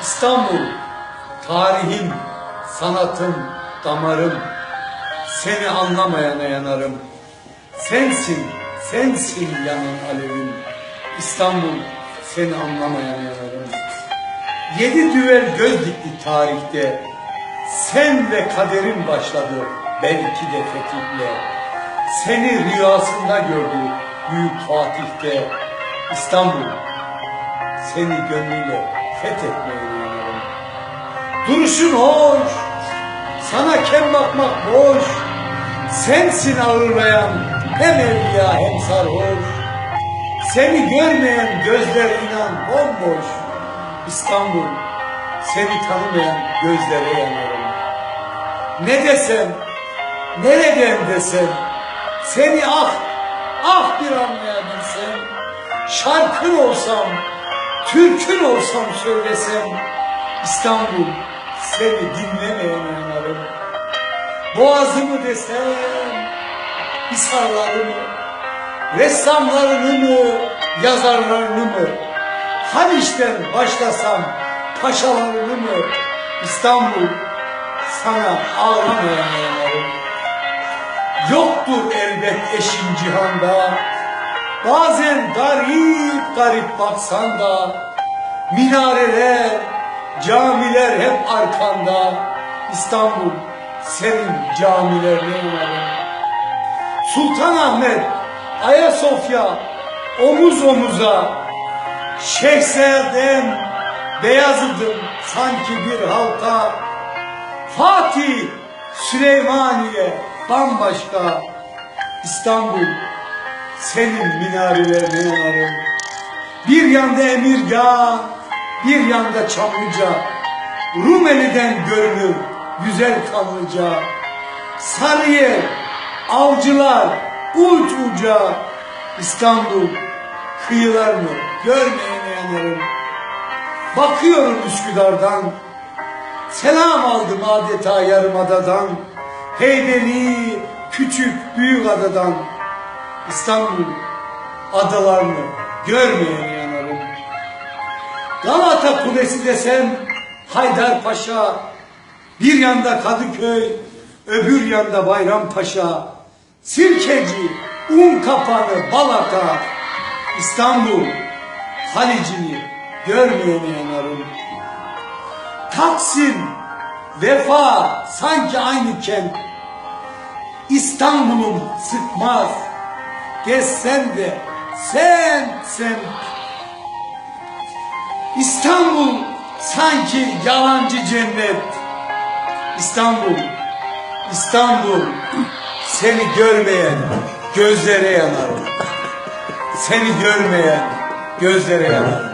İstanbul, tarihim, sanatım, damarım. Seni anlamayana yanarım. Sensin, sensin yanan alevim. İstanbul, seni anlamayana yanarım. Yedi düvel göz dikti tarihte. Sen ve kaderin başladı belki de fetihle. Seni rüyasında gördü büyük Fatih'te. İstanbul, seni gönlüyle fethetmeye. Duruşun hoş, sana kem bakmak boş. Sensin ağırlayan hem evliya hem sarhoş. Seni görmeyen gözler inan bomboş. İstanbul, seni tanımayan gözlere yanarım. Ne desem, nereden desem, seni ah, ah bir anlayabilsem, şarkın olsam, türkün olsam söylesem, İstanbul seni dinlemeyene yanarım. Boğazımı desem, hisarlarımı, ressamlarını mı, yazarlarını mı, Haliç'ten başlasam paşalarını mı, İstanbul sana ağlamayana yanarım. Yoktur elbet eşin cihanda, bazen garip garip baksan da, minareler, camiler hep arkanda, İstanbul senin camilerine yanarım. Sultanahmet, Ayasofya, omuz omuza, Şehzadem, Beyazıt'ım sanki bir halka, Fatih, Süleymaniye bambaşka, İstanbul senin minarelerine yanarım. Bir yanda Emirgan, bir yanda Çamlıca, Rumeli'den görünür güzel Kanlıca, Sarıyer, Avcılar, uç uca, İstanbul kıyılarını görmeyene yanarım. Bakıyorum Üsküdar'dan, selam aldım adeta yarımadadan, Heybeli, küçük büyük adadan, İstanbul adalarını görmeyene yanarım. Galata Kulesi desem Haydarpaşa, bir yanda Kadıköy, öbür yanda Bayrampaşa, Sirkeci, Un Kapanı, Balata, İstanbul, Halicini görmeyene yanarım. Taksim, Vefa sanki aynı kent. İstanbul'um sıkmaz. Gezsen de sen sen. İstanbul sanki yalancı cennet. İstanbul, İstanbul seni görmeyen gözlere yanarım. Seni görmeyen gözlere yanarım.